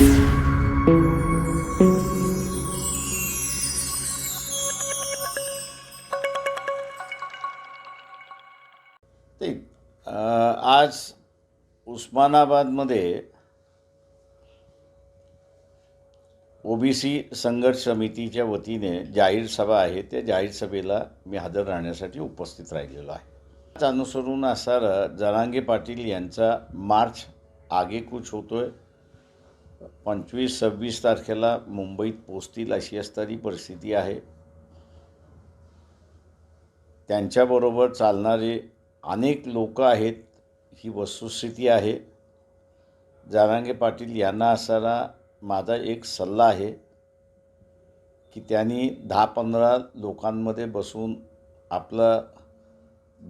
ते आज उस्मानाबादमध्ये ओबीसी संघर्ष समितीच्या वतीने जाहीर सभा आहे. त्या जाहीर सभेला मी हजर राहण्यासाठी उपस्थित राहिलेलो आहे. अनुसरून असणारं जरांगे पाटील यांचा मार्च आगेकूच होतोय. पंचवीस सव्वीस तारखेला मुंबईत पोचतील अशी असणारी परिस्थिती आहे. त्यांच्याबरोबर चालणारे अनेक लोक आहेत ही वस्तुस्थिती आहे. जारांगे पाटील यांना असणारा माझा एक सल्ला आहे की त्यांनी दहा पंधरा लोकांमध्ये बसून आपलं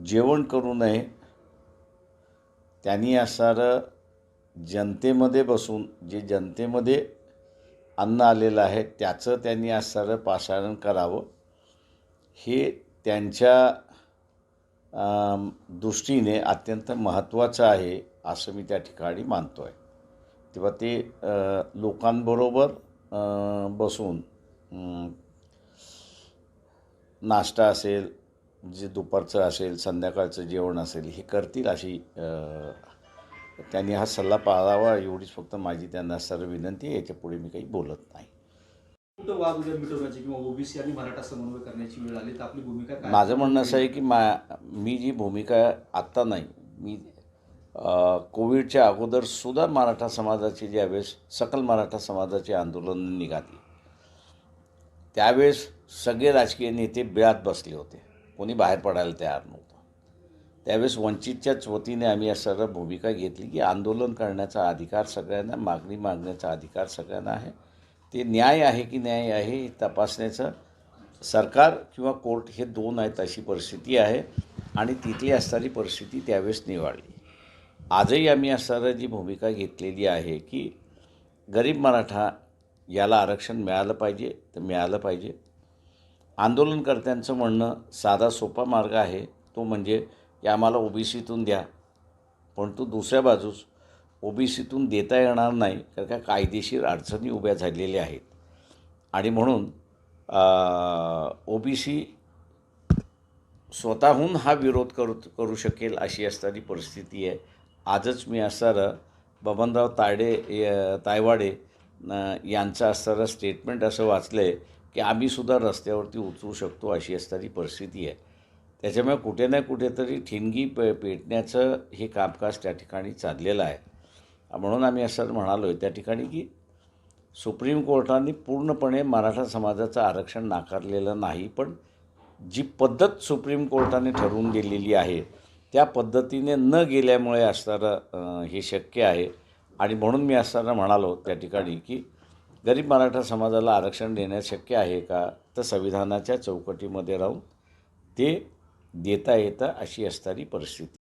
जेवण करू नये. त्यांनी असणारं जनतेमध्ये बसून जे जनतेमध्ये अन्न आलेलं आहे त्याचं त्यांनी असणारं पाचारण करावं. हे त्यांच्या दृष्टीने अत्यंत महत्त्वाचं आहे असं मी त्या ठिकाणी मानतो आहे तेव्हा ते लोकांबरोबर बसून नाश्ता असेल जे दुपारचं असेल संध्याकाळचं जेवण असेल हे करतील अशी त्यांनी हा सल्ला पाळावा एवढीच फक्त माझी त्यांना सर्व विनंती आहे. याच्यापुढे मी काही बोलत नाही. कुठं वाद उद्या मिटवण्याची किंवा ओबीसी आणि मराठा समन्वय करण्याची वेळ आली तर आपली भूमिका काय? माझं म्हणणं असं आहे की मा मी जी भूमिका आत्ता नाही मी कोविडच्या अगोदरसुद्धा मराठा समाजाची ज्यावेळेस सकल मराठा समाजाचे आंदोलन निघाली त्यावेळेस सगळे राजकीय नेते बिळात बसले होते. कोणी बाहेर पडायला तयार नव्हतं. त्यावेळेस वंचितच्याच वतीने आम्ही या सर्व भूमिका घेतली की आंदोलन करण्याचा अधिकार सगळ्यांना मागणी मागण्याचा अधिकार सगळ्यांना आहे. ते न्याय आहे की न्याय आहे हे तपासण्याचं सरकार किंवा कोर्ट हे दोन आहेत अशी परिस्थिती आहे आणि तिथली असणारी परिस्थिती त्यावेळेस निवाळली आजही आम्ही या सर्व जी भूमिका घेतलेली आहे की गरीब मराठा याला आरक्षण मिळालं पाहिजे तर मिळालं पाहिजे. आंदोलनकर्त्यांचं म्हणणं साधा सोपा मार्ग आहे तो म्हणजे की आम्हाला ओबीसीतून द्या. परंतु दुसऱ्या बाजूस ओबीसीतून देता येणार नाही कारण का कायदेशीर अडचणी उभ्या झालेल्या आहेत. आणि म्हणून ओबीसी स्वतःहून हा विरोध करू करू शकेल अशी असणारी परिस्थिती आहे. आजच मी असणारं बबनराव तायडे य- तायवाडे यांचं असणारं स्टेटमेंट असं वाचलं आहे की आम्हीसुद्धा रस्त्यावरती उतरू शकतो अशी असणारी परिस्थिती आहे. त्याच्यामुळे कुठे ना कुठेतरी ठिणगी पे पेटण्याचं हे कामकाज त्या ठिकाणी चाललेलं आहे. म्हणून आम्ही असं म्हणालो आहे त्या ठिकाणी की सुप्रीम कोर्टाने पूर्णपणे मराठा समाजाचं आरक्षण नाकारलेलं नाही पण जी पद्धत सुप्रीम कोर्टाने ठरवून दिलेली आहे त्या पद्धतीने न गेल्यामुळे असणारं हे शक्य आहे. आणि म्हणून मी असताना म्हणालो त्या ठिकाणी की गरीब मराठा समाजाला आरक्षण देण्यास शक्य आहे का? तर संविधानाच्या चौकटीमध्ये राहून ते देता येता अशी असणारी परिस्थिती.